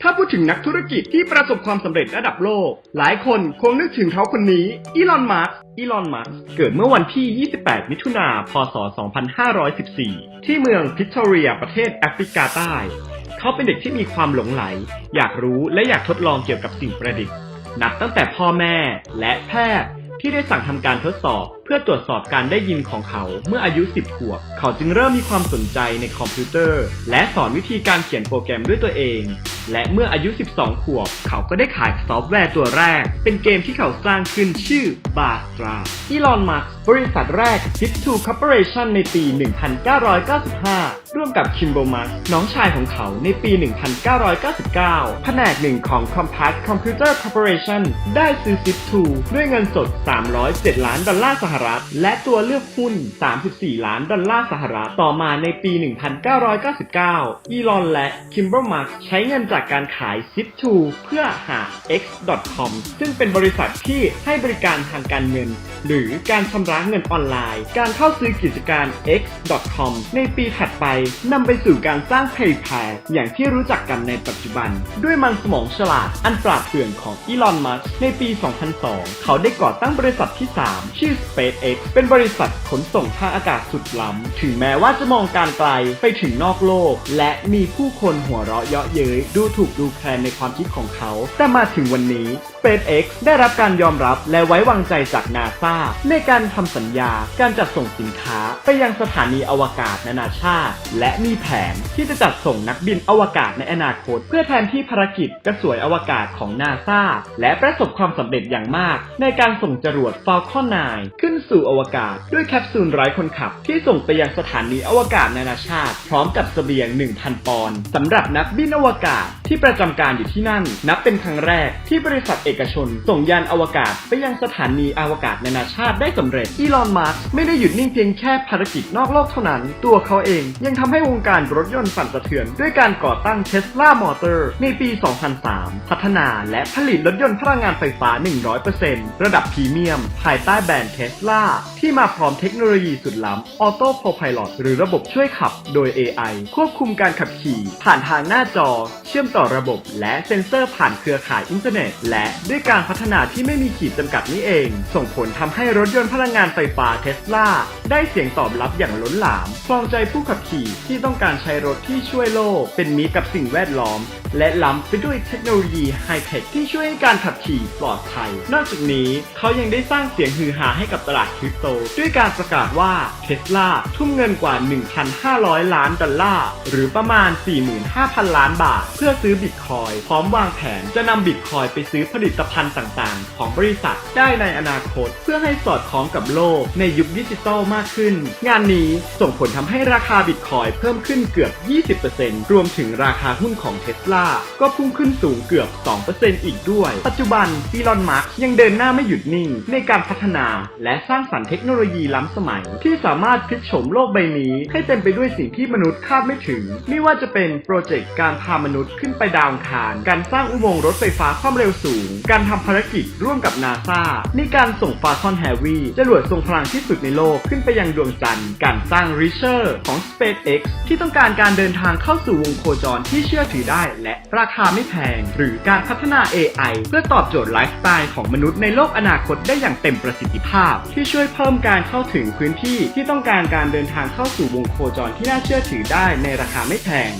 ถ้าพูดถึงนักธุรกิจที่ประสบความสำเร็จระดับโลก หลายคนคงนึกถึงเขาคนนี้ อีลอน มัสก์ อีลอน มัสก์ เกิดเมื่อวันที่ 28 มิถุนา พศ 2514 ที่เมืองพิทอเรีย ประเทศแอฟริกาใต้ เขาเป็นเด็กที่มีความหลงไหล อยากรู้และอยากทดลองเกี่ยวกับสิ่งประดิษฐ์ นับตั้งแต่พ่อแม่และแพทย์ที่ได้สั่งทำการทดสอบ เพื่อตรวจสอบการได้ยินของเขาเมื่ออายุ 10 ขวบ เขาจึงเริ่มมีความสนใจในคอมพิวเตอร์ และสอนวิธีการเขียนโปรแกรมด้วยตัวเองและเมื่ออายุ 12 ขวบ เขาก็ได้ขายซอฟต์แวร์ตัวแรก เป็นเกมที่เขาสร้างขึ้นชื่อบาสตราอีลอนมัสก์บริษัทแรก Zip2 Corporation ในปี 1995 ร่วมกับ k i m b o Musk น้องชายของเขาในปี 1999 แผนกหนึ่งของ Compass Computer Corporation ได้ซื้อ Zip2 ด้วยเงินสด 307 ล้านดอลลาร์สหรัฐ และตัวเลือกหุ้น 34 ล้านดอลลาร์สหรัฐ ต่อมาในปี 1999 อีลอนและ k i m b e r Musk ใช้เงินจากการขาย Zip2 เพื่อหา X.com ซึ่งเป็นบริษัทที่ให้บริการทางการเงิน หรือการชำระเงินออนไลน์ การเข้าซื้อกิจการ X.com ในปีถัดไปนำไปสู่การสร้าง PayPal อย่างที่รู้จักกันในปัจจุบัน ด้วยมันสมองฉลาดอันปราดเปรื่องของอีลอน มัสก์ในปี 2002 เขาได้ก่อตั้งบริษัทที่ 3 ชื่อ SpaceX เป็นบริษัทขนส่งทางอากาศสุดล้ำ ถึงแม้ว่าจะมองการไกลไปถึงนอกโลก และมีผู้คนหัวเราะเยาะเย้ยดูถูกดูแคลนในความคิดของเขา แต่มาถึงวันนี้ SpaceX ได้รับการยอมรับและไว้วางใจจากนาซาในการทำสัญญาการจัดส่งสินค้าไปยังสถานีอวกาศนานาชาติ และมีแผนที่จะจัดส่งนักบินอวกาศในอนาคต เพื่อแทนที่ภารกิจกระสวยอวกาศของนาซาและประสบความสำเร็จอย่างมาก ในการส่งจรวด Falcon 9 ขึ้นสู่อวกาศ ด้วยแคปซูลไร้คนขับ ที่ส่งไปยังสถานีอวกาศนานาชาติ พร้อมกับเสบียง 1,000 ปอนด์สำหรับนักบินอวกาศที่ประจำการอยู่ที่นั่น นับเป็นครั้งแรกที่บริษัทเอกชน ส่งยานอวกาศไปยังสถานีอวกาศนานาชาติได้สำเร็จ อีลอน มัสก์ไม่ได้หยุดนิ่งเพียงแค่ภารกิจนอกโลกเท่านั้น ตัวเขาเองยังทำให้วงการรถยนต์สั่นสะเทือน ด้วยการก่อตั้ง Tesla Motor ในปี 2003 พัฒนาและผลิตรถยนต์พลังงานไฟฟ้า 100%ระดับพรีเมียม ภายใต้แบรนด์ Tesla ที่มาพร้อมเทคโนโลยีสุดล้ำ Auto Copilot หรือระบบช่วยขับโดย AI ควบคุมการขับขี่ ผ่านทางหน้าจอ เชื่อมต่อระบบและเซ็นเซอร์ผ่านเครือข่ายอินเทอร์เน็ต และด้วยการพัฒนาที่ไม่มีขีดจำกัดนี้เอง ส่งผลทำให้รถยนต์พลังงานไฟฟ้า Tesla ได้เสียงตอบรับอย่างล้นหลามครองใจผู้ขับขี่ที่ต้องการใช้รถที่ช่วยโลก เป็นมิตรกับสิ่งแวดล้อม และล้ำไปด้วยเทคโนโลยีไฮเทคที่ช่วยให้การขับขี่ปลอดภัย นอกจากนี้เขายังได้สร้างเสียงฮือฮาให้กับตลาดคริปโต ด้วยการประกาศว่า Tesla ทุ่มเงินกว่า 1,500 ล้านดอลลาร์หรือประมาณ 45,000 ล้านบาท เพื่อซื้อบิตคอยพร้อมวางแผนจะนำบิตคอยไปซื้อผลิตตภัณฑ์ต่างๆ ของบริษัทได้ในอนาคต เพื่อให้สอดคล้องกับโลกในยุคดิจิตอลมากขึ้น งานนี้ส่งผลทำให้ราคาบิตคอยเพิ่มขึ้นเกือบ 20%รวมถึงราคาหุ้นของ Tesla ก็พุ่งขึ้นสูงเกือบ 2%อีกด้วย ปัจจุบันอีลอนมัสก์ยังเดินหน้าไม่หยุดนิ่ง ในการพัฒนาและสร้างสรรค์เทคโนโลยีล้ำสมัย ที่สามารถพลิกโฉมโลกใบนี้ให้เต็มไปด้วยสิ่งที่มนุษย์คาดไม่ถึง ไม่ว่าจะเป็นโปรเจกต์การพามนุษย์ขึ้นไปดาวอังคาร การสร้างอุโมงค์รถไฟฟ้าความเร็วสูงการทำภารกิจร่วมกับนาซาในการส่งฟาคอนแฮร์วีจรวดทรงพลังที่สุดในโลกขึ้นไปยังดวงจันทร์ การสร้างริเชอร์ของ SpaceX ที่ต้องการการเดินทางเข้าสู่วงโคจรที่เชื่อถือได้ และราคาไม่แพง หรือการพัฒนา AI เพื่อตอบโจทย์ไลฟ์สไตล์ของมนุษย์ในโลกอนาคตได้อย่างเต็มประสิทธิภาพ ที่ช่วยเพิ่มการเข้าถึงพื้นที่ที่ต้องการการเดินทางเข้าสู่วงโคจรที่น่าเชื่อถือได้ในราคาไม่แพง